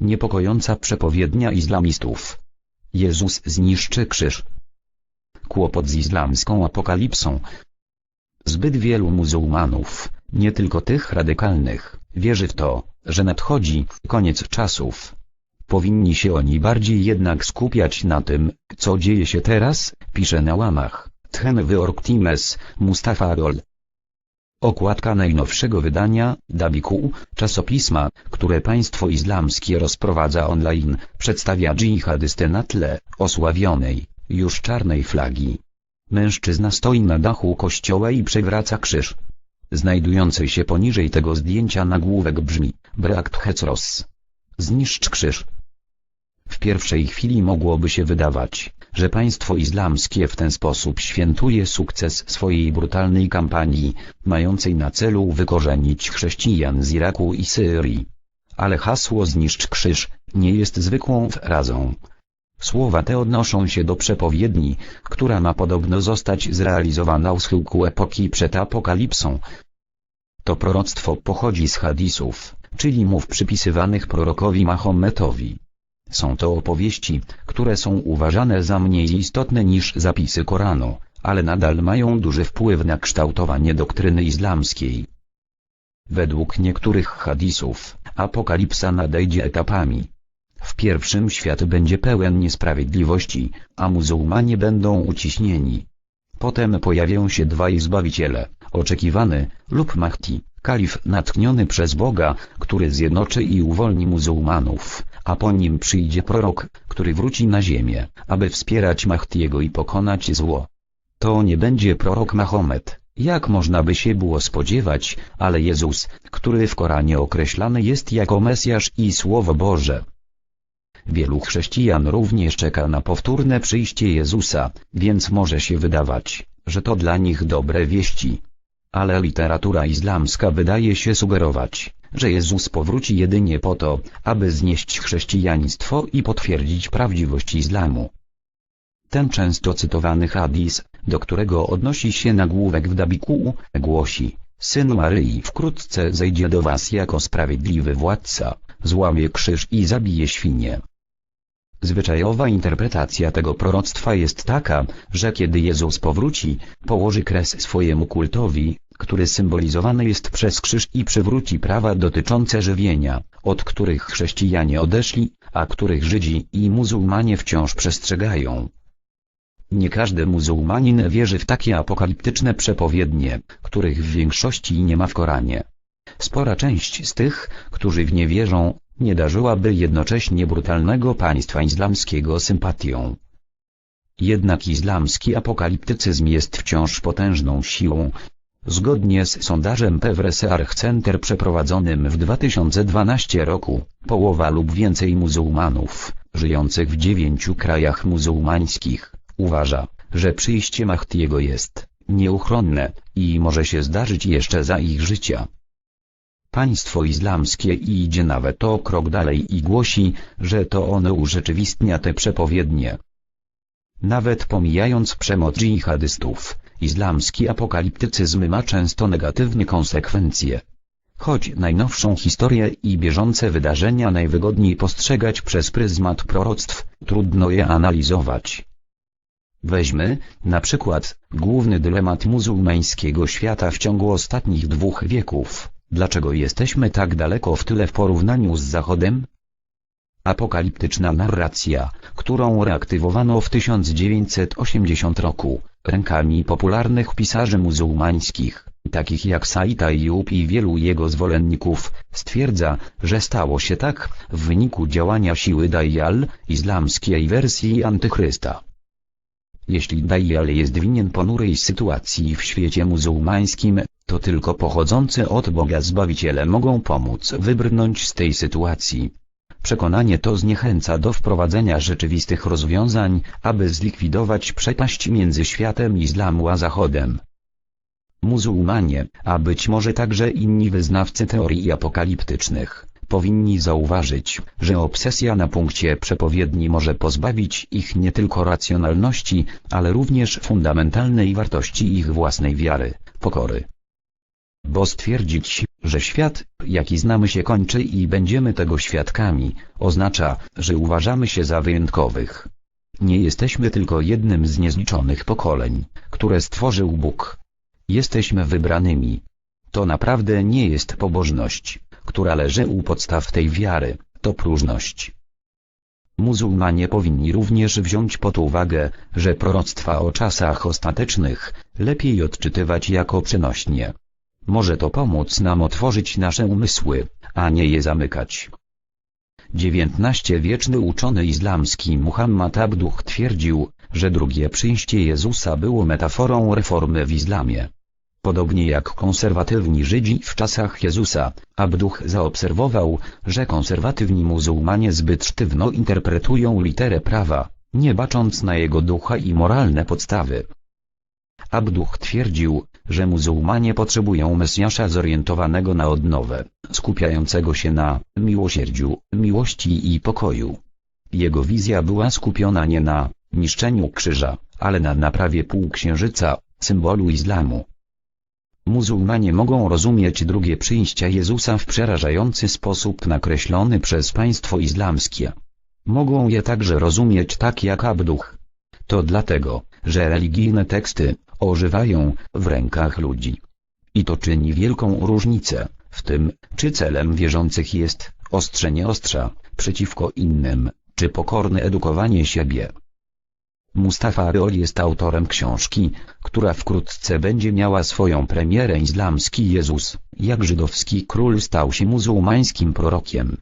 Niepokojąca przepowiednia islamistów. Jezus zniszczy krzyż. Kłopot z islamską apokalipsą. Zbyt wielu muzułmanów, nie tylko tych radykalnych, wierzy w to, że nadchodzi koniec czasów. Powinni się oni bardziej jednak skupiać na tym, co dzieje się teraz, pisze na łamach. Tchen Times, Mustafa Rol. Okładka najnowszego wydania, Dabiku, czasopisma, które państwo islamskie rozprowadza online, przedstawia dżihadystę na tle osławionej, już czarnej flagi. Mężczyzna stoi na dachu kościoła i przewraca krzyż. Znajdujący się poniżej tego zdjęcia nagłówek brzmi, Brakt Hecros. Zniszcz krzyż. W pierwszej chwili mogłoby się wydawać, że państwo islamskie w ten sposób świętuje sukces swojej brutalnej kampanii, mającej na celu wykorzenić chrześcijan z Iraku i Syrii. Ale hasło zniszcz krzyż, nie jest zwykłą frazą. Słowa te odnoszą się do przepowiedni, która ma podobno zostać zrealizowana u schyłku epoki przed apokalipsą. To proroctwo pochodzi z hadisów, czyli mów przypisywanych prorokowi Mahometowi. Są to opowieści, które są uważane za mniej istotne niż zapisy Koranu, ale nadal mają duży wpływ na kształtowanie doktryny islamskiej. Według niektórych hadisów, apokalipsa nadejdzie etapami. W pierwszym świat będzie pełen niesprawiedliwości, a muzułmanie będą uciśnieni. Potem pojawią się dwaj zbawiciele, oczekiwany, lub Mahdi, kalif natchniony przez Boga, który zjednoczy i uwolni muzułmanów, a po nim przyjdzie prorok, który wróci na ziemię, aby wspierać Mahdiego i pokonać zło. To nie będzie prorok Mahomet, jak można by się było spodziewać, ale Jezus, który w Koranie określany jest jako Mesjasz i Słowo Boże. Wielu chrześcijan również czeka na powtórne przyjście Jezusa, więc może się wydawać, że to dla nich dobre wieści. Ale literatura islamska wydaje się sugerować, że Jezus powróci jedynie po to, aby znieść chrześcijaństwo i potwierdzić prawdziwość islamu. Ten często cytowany hadis, do którego odnosi się nagłówek w Dabiku, głosi, Syn Maryi wkrótce zejdzie do was jako sprawiedliwy władca, złamie krzyż i zabije świnie. Zwyczajowa interpretacja tego proroctwa jest taka, że kiedy Jezus powróci, położy kres swojemu kultowi, który symbolizowany jest przez krzyż i przywróci prawa dotyczące żywienia, od których chrześcijanie odeszli, a których Żydzi i muzułmanie wciąż przestrzegają. Nie każdy muzułmanin wierzy w takie apokaliptyczne przepowiednie, których w większości nie ma w Koranie. Spora część z tych, którzy w nie wierzą, nie darzyłaby jednocześnie brutalnego państwa islamskiego sympatią. Jednak islamski apokaliptycyzm jest wciąż potężną siłą. Zgodnie z sondażem Pevres Arch Center przeprowadzonym w 2012 roku, połowa lub więcej muzułmanów, żyjących w dziewięciu krajach muzułmańskich, uważa, że przyjście Mahdiego jest nieuchronne i może się zdarzyć jeszcze za ich życia. Państwo islamskie idzie nawet o krok dalej i głosi, że to ono urzeczywistnia te przepowiednie. Nawet pomijając przemoc dżihadystów, islamski apokaliptycyzm ma często negatywne konsekwencje. Choć najnowszą historię i bieżące wydarzenia najwygodniej postrzegać przez pryzmat proroctw, trudno je analizować. Weźmy, na przykład, główny dylemat muzułmańskiego świata w ciągu ostatnich dwóch wieków. Dlaczego jesteśmy tak daleko w tyle w porównaniu z Zachodem? Apokaliptyczna narracja, którą reaktywowano w 1980 roku, rękami popularnych pisarzy muzułmańskich, takich jak Said Ayyub i wielu jego zwolenników, stwierdza, że stało się tak w wyniku działania siły Dajjal, islamskiej wersji antychrysta. Jeśli Dajjal jest winien ponurej sytuacji w świecie muzułmańskim, to tylko pochodzący od Boga Zbawiciele mogą pomóc wybrnąć z tej sytuacji. Przekonanie to zniechęca do wprowadzenia rzeczywistych rozwiązań, aby zlikwidować przepaść między światem islamu a Zachodem. Muzułmanie, a być może także inni wyznawcy teorii apokaliptycznych, powinni zauważyć, że obsesja na punkcie przepowiedni może pozbawić ich nie tylko racjonalności, ale również fundamentalnej wartości ich własnej wiary, pokory. Bo stwierdzić, że świat, jaki znamy się kończy i będziemy tego świadkami, oznacza, że uważamy się za wyjątkowych. Nie jesteśmy tylko jednym z niezliczonych pokoleń, które stworzył Bóg. Jesteśmy wybranymi. To naprawdę nie jest pobożność, która leży u podstaw tej wiary, to próżność. Muzułmanie powinni również wziąć pod uwagę, że proroctwa o czasach ostatecznych lepiej odczytywać jako przenośnie. Może to pomóc nam otworzyć nasze umysły, a nie je zamykać. XIX-wieczny uczony islamski Muhammad Abduh twierdził, że drugie przyjście Jezusa było metaforą reformy w islamie. Podobnie jak konserwatywni Żydzi w czasach Jezusa, Abduch zaobserwował, że konserwatywni muzułmanie zbyt sztywno interpretują literę prawa, nie bacząc na jego ducha i moralne podstawy. Abduch twierdził, że muzułmanie potrzebują Mesjasza zorientowanego na odnowę, skupiającego się na miłosierdziu, miłości i pokoju. Jego wizja była skupiona nie na niszczeniu krzyża, ale na naprawie półksiężyca, symbolu islamu. Muzułmanie mogą rozumieć drugie przyjście Jezusa w przerażający sposób nakreślony przez państwo islamskie. Mogą je także rozumieć tak jak Abduch. To dlatego, że religijne teksty ożywają w rękach ludzi. I to czyni wielką różnicę w tym, czy celem wierzących jest ostrzenie ostrza przeciwko innym, czy pokorne edukowanie siebie. Mustafa Reol jest autorem książki, która wkrótce będzie miała swoją premierę Islamski Jezus, jak żydowski król stał się muzułmańskim prorokiem.